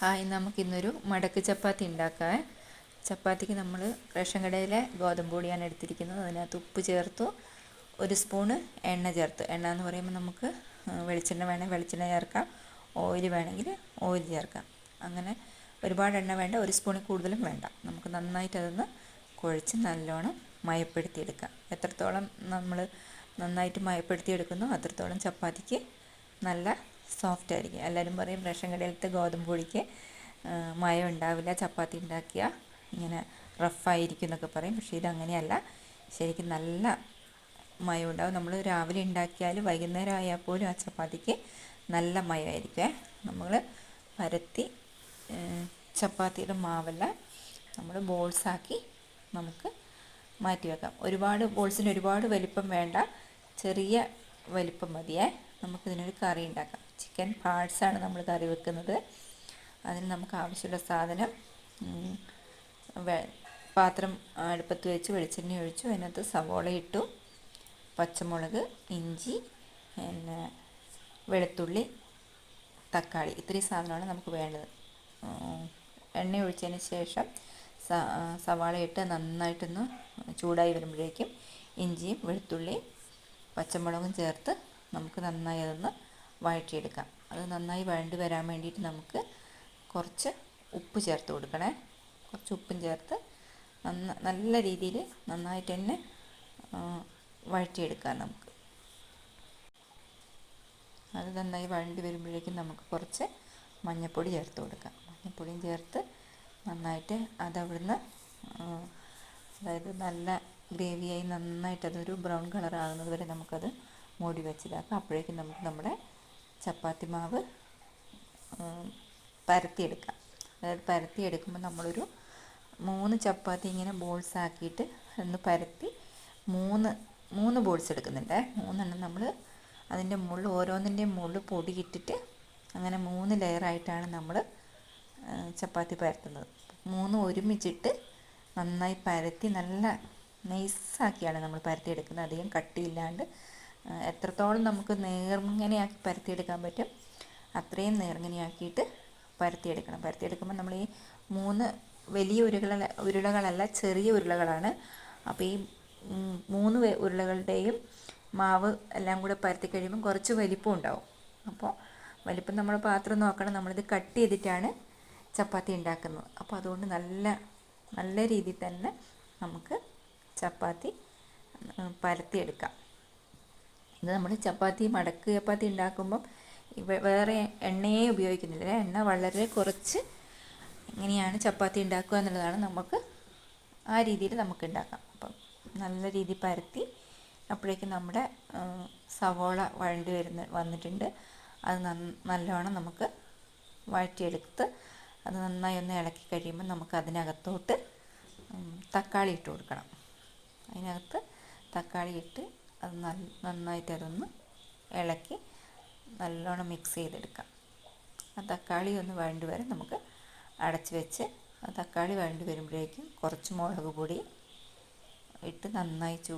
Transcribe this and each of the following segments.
Hi നമുക്കിന്നൊരു മടക്ക് ചപ്പാത്തി ഉണ്ടാക്കാം ചപ്പാത്തിക്ക് നമ്മൾ റേഷൻ കടയിലെ ഗോതമ്പ് പൊടിയാണ് എടുത്തിരിക്കുന്നത്. അതിനകത്ത് ഉപ്പ് ചേർത്തു ഒരു സ്പൂണ് എണ്ണ ചേർത്തു. എണ്ണ എന്ന് പറയുമ്പോൾ നമുക്ക് വെളിച്ചെണ്ണ വേണമെങ്കിൽ വെളിച്ചെണ്ണ ചേർക്കാം. ഓയിൽ വേണമെങ്കിൽ ഓയിൽ ചേർക്കാം. അങ്ങനെ ഒരുപാട് എണ്ണ വേണ്ട ഒരു സ്പൂണിൽ കൂടുതലും വേണ്ട. നമുക്ക് നന്നായിട്ട് അതൊന്ന് കുഴച്ച് നല്ലോണം മയപ്പെടുത്തിയെടുക്കാം. എത്രത്തോളം നമ്മൾ നന്നായിട്ട് മയപ്പെടുത്തിയെടുക്കുന്നോ അത്രത്തോളം ചപ്പാത്തിക്ക് നല്ല സോഫ്റ്റ് ആയിരിക്കും. എല്ലാവരും പറയും റേഷൻ കടയിലത്തെ ഗോതമ്പ് പൊടിക്ക് മയം ഉണ്ടാവില്ല ചപ്പാത്തി ഉണ്ടാക്കിയ ഇങ്ങനെ റഫായിരിക്കും എന്നൊക്കെ പറയും. പക്ഷേ ഇതങ്ങനെയല്ല. ശരിക്കും നല്ല മയം ഉണ്ടാവും. നമ്മൾ രാവിലെ ഉണ്ടാക്കിയാൽ വൈകുന്നേരം ആയാൽ പോലും ആ ചപ്പാത്തിക്ക് നല്ല മയമായിരിക്കും നമ്മൾ പരത്തി ചപ്പാത്തിയുടെ മാവെല്ലാം നമ്മൾ ബോൾസാക്കി നമുക്ക് മാറ്റി വെക്കാം ഒരുപാട് ബോൾസിന് ഒരുപാട് വലിപ്പം വേണ്ട. ചെറിയ വലിപ്പം മതിയേ. നമുക്കിതിനൊരു കറി ഉണ്ടാക്കാം. ചിക്കൻ പാർട്സാണ് നമ്മൾ കറി വെക്കുന്നത്. അതിന് നമുക്ക് ആവശ്യമുള്ള സാധനം പാത്രം അടുപ്പത്ത് വെച്ച് വെളിച്ചെണ്ണ ഒഴിച്ചു. അതിനകത്ത് സവോള ഇട്ടു. പച്ചമുളക് ഇഞ്ചി പിന്നെ വെളുത്തുള്ളി തക്കാളി. ഇത്രയും സാധനമാണ് നമുക്ക് വേണ്ടത്. എണ്ണ ഒഴിച്ചതിന് ശേഷം സവാള ഇട്ട് നന്നായിട്ടൊന്ന് ചൂടായി വരുമ്പോഴേക്കും ഇഞ്ചിയും വെളുത്തുള്ളിയും പച്ചമുളകും ചേർത്ത് നമുക്ക് നന്നായി അതൊന്ന് വഴറ്റിയെടുക്കാം. അത് നന്നായി വഴണ്ട് വരാൻ വേണ്ടിയിട്ട് നമുക്ക് കുറച്ച് ഉപ്പ് ചേർത്ത് കൊടുക്കണേ. കുറച്ച് ഉപ്പും ചേർത്ത് നന്ന നല്ല രീതിയിൽ നന്നായിട്ട് തന്നെ വഴറ്റിയെടുക്കാം നമുക്ക്. അത് നന്നായി വഴണ്ട് വരുമ്പോഴേക്കും നമുക്ക് കുറച്ച് മഞ്ഞൾപ്പൊടി ചേർത്ത് കൊടുക്കാം. മഞ്ഞൾപ്പൊടിയും ചേർത്ത് നന്നായിട്ട് അതവിടുന്ന് അതായത് നല്ല ഗ്രേവിയായി നന്നായിട്ട് അതൊരു ബ്രൗൺ കളർ ആകുന്നത് വരെ നമുക്കത് മൂടി വെച്ചിതാക്കാം. അപ്പോഴേക്കും നമുക്ക് നമ്മുടെ ചപ്പാത്തി മാവ് പരത്തിയെടുക്കാം. അതായത് പരത്തിയെടുക്കുമ്പോൾ നമ്മളൊരു മൂന്ന് ചപ്പാത്തി ഇങ്ങനെ ബോൾസ് ആക്കിയിട്ട് ഒന്ന് പരത്തി മൂന്ന് മൂന്ന് ബോൾസ് എടുക്കുന്നുണ്ട്. മൂന്നെണ്ണം നമ്മൾ അതിന്റെ മുകളിൽ ഓരോന്നിന്റെയും മുകളിൽ പൊടി ഇട്ടിട്ട് അങ്ങനെ മൂന്ന് ലെയറായിട്ടാണ് നമ്മൾ ചപ്പാത്തി പരത്തുന്നത്. മൂന്ന് ഒരുമിച്ചിട്ട് നന്നായി പരത്തി നല്ല നൈസാക്കിയാണ് നമ്മൾ പരത്തി പരത്തിയെടുക്കുന്നത്. അധികം കട്ടിയില്ലാണ്ട് എത്രത്തോളം നമുക്ക് നേർങ്ങനെയാക്കി പരത്തിയെടുക്കാൻ പറ്റും അത്രയും നേർങ്ങനെയാക്കിയിട്ട് പരത്തിയെടുക്കണം. പരത്തിയെടുക്കുമ്പോൾ നമ്മൾ ഈ മൂന്ന് വലിയ ഉരുള ഉരുളകളല്ല ചെറിയ ഉരുളകളാണ്. അപ്പോൾ ഈ മൂന്ന് ഉരുളകളുടെയും മാവ് എല്ലാം കൂടെ പരത്തി കഴിയുമ്പോൾ കുറച്ച് വലിപ്പം ഉണ്ടാവും. അപ്പോൾ വലിപ്പം നമ്മൾ പാത്രം നോക്കണം. നമ്മളിത് കട്ട് ചെയ്തിട്ടാണ് ചപ്പാത്തി ഉണ്ടാക്കുന്നത്. അപ്പോൾ അതുകൊണ്ട് നല്ല നല്ല രീതിയിൽ തന്നെ നമുക്ക് ചപ്പാത്തി പരത്തിയെടുക്കാം. ഇത് നമ്മൾ ചപ്പാത്തി മടക്ക് ചപ്പാത്തി ഉണ്ടാക്കുമ്പം വേറെ എണ്ണയെ ഉപയോഗിക്കുന്നില്ല. എണ്ണ വളരെ കുറച്ച് എങ്ങനെയാണ് ചപ്പാത്തി ഉണ്ടാക്കുക എന്നുള്ളതാണ് നമുക്ക് ആ രീതിയിൽ നമുക്ക് ഉണ്ടാക്കാം. അപ്പം നല്ല രീതിയിൽ പരത്തി അപ്പോഴേക്കും നമ്മുടെ സവോള വഴണ്ടി വരുന്ന വന്നിട്ടുണ്ട്. അത് നല്ലോണം നമുക്ക് വഴറ്റിയെടുത്ത് അത് നന്നായി ഒന്ന് ഇളക്കി കഴിയുമ്പോൾ നമുക്ക് അതിനകത്തോട്ട് തക്കാളി ഇട്ട് കൊടുക്കണം. അതിനകത്ത് തക്കാളി ഇട്ട് അത് നന്നായിട്ട് അതൊന്ന് ഇളക്കി നല്ലോണം മിക്സ് ചെയ്തെടുക്കാം. ആ തക്കാളി ഒന്ന് വഴണ്ടി വരെ നമുക്ക് അടച്ച് വെച്ച് ആ തക്കാളി വഴണ്ടി വരുമ്പോഴേക്കും കുറച്ച് മുളക് പൊടി ഇട്ട് നന്നായി ചൂ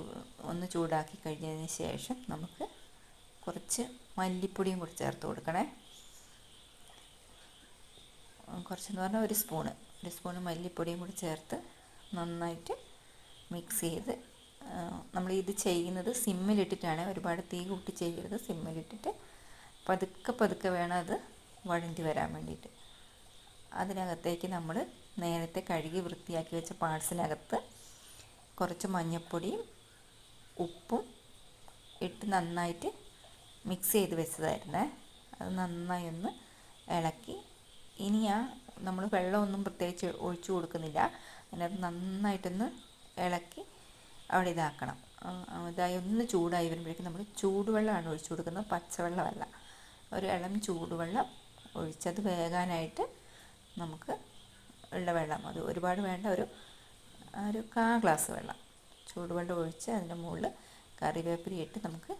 ഒന്ന് ചൂടാക്കി കഴിഞ്ഞതിന് ശേഷം നമുക്ക് കുറച്ച് മല്ലിപ്പൊടിയും കൂടി ചേർത്ത് കൊടുക്കണേ. കുറച്ചെന്ന് പറഞ്ഞാൽ ഒരു സ്പൂണ്. ഒരു സ്പൂണ് മല്ലിപ്പൊടിയും കൂടി ചേർത്ത് നന്നായിട്ട് മിക്സ് ചെയ്ത് നമ്മൾ ഇത് ചെയ്യുന്നത് സിമ്മിലിട്ടിട്ടാണ്. ഒരുപാട് തീ കൂട്ടി ചെയ്യരുത് സിമ്മിലിട്ടിട്ട് പതുക്കെ പതുക്കെ വേണം അത് വഴണ്ടി വരാൻ വേണ്ടിയിട്ട്. അതിനകത്തേക്ക് നമ്മൾ നേരത്തെ കഴുകി വൃത്തിയാക്കി വെച്ച പാർട്സിനകത്ത് കുറച്ച് മഞ്ഞൾപ്പൊടിയും ഉപ്പും ഇട്ട് നന്നായിട്ട് മിക്സ് ചെയ്ത് വെച്ചതായിരുന്നേ. അത് നന്നായി ഒന്ന് ഇളക്കി. ഇനി ആ നമ്മൾ വെള്ളമൊന്നും പ്രത്യേകിച്ച് ഒഴിച്ചു കൊടുക്കുന്നില്ല. അതിനകത്ത് നന്നായിട്ടൊന്ന് ഇളക്കി അവിടെ ഇതാക്കണം. ഇതായി ഒന്ന് ചൂടായി വരുമ്പോഴേക്കും നമ്മൾ ചൂടുവെള്ളമാണ് ഒഴിച്ചു കൊടുക്കുന്നത്. പച്ചവെള്ളമല്ല. ഒരു ഇളം ചൂടുവെള്ളം ഒഴിച്ചത് വേകാനായിട്ട് നമുക്ക് ഉള്ള വെള്ളം അത് ഒരുപാട് വേണ്ട ഒരു ഒരു കാ ഗ്ലാസ് വെള്ളം. ചൂടുവെള്ളം ഒഴിച്ച് അതിന്റെ മുകളിൽ കറിവേപ്പില ഇട്ട് നമുക്ക്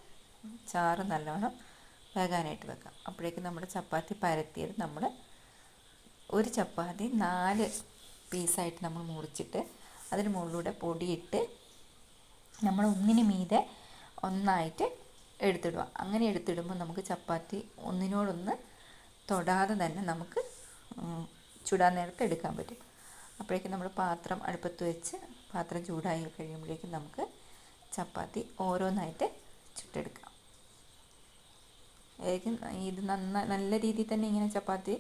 ചാറ് നല്ലവണ്ണം വേകാനായിട്ട് വെക്കാം. അപ്പോഴേക്കും നമ്മുടെ ചപ്പാത്തി പരത്തിയത് നമ്മൾ ഒരു ചപ്പാത്തി നാല് പീസായിട്ട് നമ്മൾ മുറിച്ചിട്ട് അതിന് മുകളിലൂടെ പൊടിയിട്ട് നമ്മൾ ഒന്നിന് മീതെ ഒന്നായിട്ട് എടുത്തിടുക. അങ്ങനെ എടുത്തിടുമ്പോൾ നമുക്ക് ചപ്പാത്തി ഒന്നിനോടൊന്ന് തൊടാതെ തന്നെ നമുക്ക് ചുടാൻ നേരത്ത് എടുക്കാൻ പറ്റും. അപ്പോഴേക്കും നമ്മൾ പാത്രം അടുപ്പത്ത് വെച്ച് പാത്രം ചൂടായി കഴിയുമ്പോഴേക്കും നമുക്ക് ചപ്പാത്തി ഓരോന്നായിട്ട് ചുട്ടെടുക്കാം. ഏകദേശം ഇത് നന്ന നല്ല രീതിയിൽ തന്നെ ഇങ്ങനെ ചപ്പാത്തി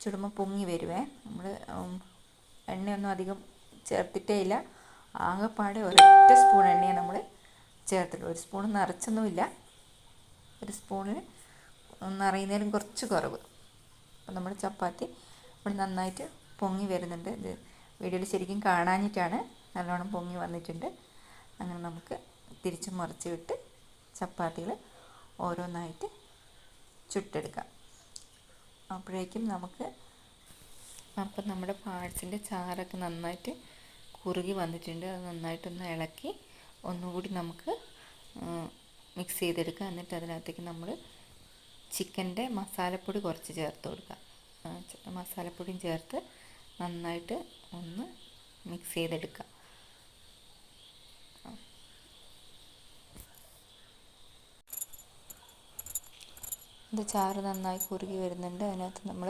ചുടുമ്പോൾ പൊങ്ങി വരുവേ. നമ്മൾ എണ്ണയൊന്നും അധികം ചേർത്തിട്ടേ ഇല്ല. ആകെപ്പാടെ ഒരൊറ്റ സ്പൂൺ എണ്ണയെ നമ്മൾ ചേർത്തിട്ടുള്ളൂ ഒരു സ്പൂൺ നിറച്ചൊന്നുമില്ല. ഒരു സ്പൂണിൽ നിറയുന്നതിലും കുറച്ച് കുറവ്. അപ്പം നമ്മൾ ചപ്പാത്തി ഇവിടെ നന്നായിട്ട് പൊങ്ങി വരുന്നുണ്ട്. ഇത് വീഡിയോയിൽ ശരിക്കും കാണാഞ്ഞിട്ടാണ് നല്ലോണം പൊങ്ങി വന്നിട്ടുണ്ട്. അങ്ങനെ നമുക്ക് തിരിച്ച് മറിച്ച് വിട്ട് ചപ്പാത്തികൾ ഓരോന്നായിട്ട് ചുട്ടെടുക്കാം. അപ്പോഴേക്കും നമുക്ക് അപ്പം നമ്മുടെ പാഴ്സിന്റെ ചാറൊക്കെ നന്നായിട്ട് കുറുകി വന്നിട്ടുണ്ട്. അത് നന്നായിട്ടൊന്ന് ഇളക്കി ഒന്നുകൂടി നമുക്ക് മിക്സ് ചെയ്തെടുക്കുക എന്നിട്ട് അതിനകത്തേക്ക് നമ്മൾ ചിക്കന്റെ മസാലപ്പൊടി കുറച്ച് ചേർത്ത് കൊടുക്കുക മസാലപ്പൊടിയും ചേർത്ത് നന്നായിട്ട് ഒന്ന് മിക്സ് ചെയ്തെടുക്കുക ഇത് ചാറ് നന്നായി കുറുകി വരുന്നുണ്ട്. അതിനകത്ത് നമ്മൾ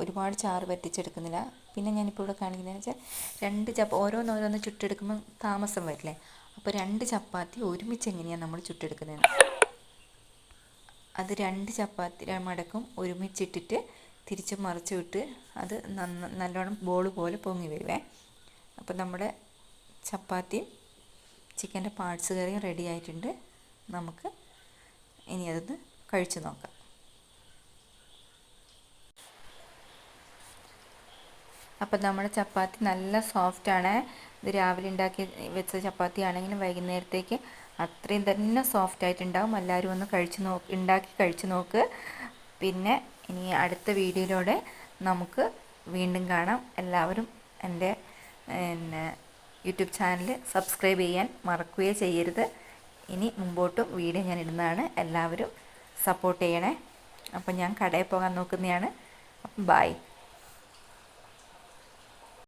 ഒരുപാട് ചാറ് വറ്റിച്ചെടുക്കുന്നില്ല പിന്നെ ഞാനിപ്പോൾ ഇവിടെ കാണിക്കുന്നതെന്ന് വെച്ചാൽ രണ്ട് ചപ്പ ഓരോന്നോരോന്ന് ചുട്ടെടുക്കുമ്പോൾ താമസം വരില്ലേ? അപ്പോൾ രണ്ട് ചപ്പാത്തി ഒരുമിച്ച് എങ്ങനെയാണ് നമ്മൾ ചുട്ടെടുക്കുന്നത് അത് രണ്ട് ചപ്പാത്തി മടക്കും ഒരുമിച്ചിട്ടിട്ട് തിരിച്ച് മറിച്ച് വിട്ട് അത് നന്ന നല്ലോണം ബോൾ പോലെ പൊങ്ങി വരുവേ. അപ്പോൾ നമ്മുടെ ചപ്പാത്തി ചിക്കന്റെ പാർട്സ് കറിയും റെഡി ആയിട്ടുണ്ട്. നമുക്ക് ഇനി അതൊന്ന് കഴിച്ചു നോക്കാം. അപ്പം നമ്മുടെ ചപ്പാത്തി നല്ല സോഫ്റ്റ് ആണ്. ഇത് രാവിലെ ഉണ്ടാക്കി വെച്ച ചപ്പാത്തി ആണെങ്കിലും വൈകുന്നേരത്തേക്ക് അത്രയും തന്നെ സോഫ്റ്റ് ആയിട്ടുണ്ടാവും. എല്ലാവരും ഒന്ന് കഴിച്ച് നോക്ക് ഉണ്ടാക്കി കഴിച്ച് നോക്ക്. പിന്നെ ഇനി അടുത്ത വീഡിയോയിലൂടെ നമുക്ക് വീണ്ടും കാണാം. എല്ലാവരും എന്റെ പിന്നെ യൂട്യൂബ് ചാനൽ സബ്സ്ക്രൈബ് ചെയ്യാൻ മറക്കുകയോ ചെയ്യരുത്. ഇനി മുമ്പോട്ടും വീഡിയോ ഞാൻ ഇടുന്നതാണ്. എല്ലാവരും സപ്പോർട്ട് ചെയ്യണേ. അപ്പം ഞാൻ കടയിൽ പോകാൻ നോക്കുന്നതാണ്. ബൈ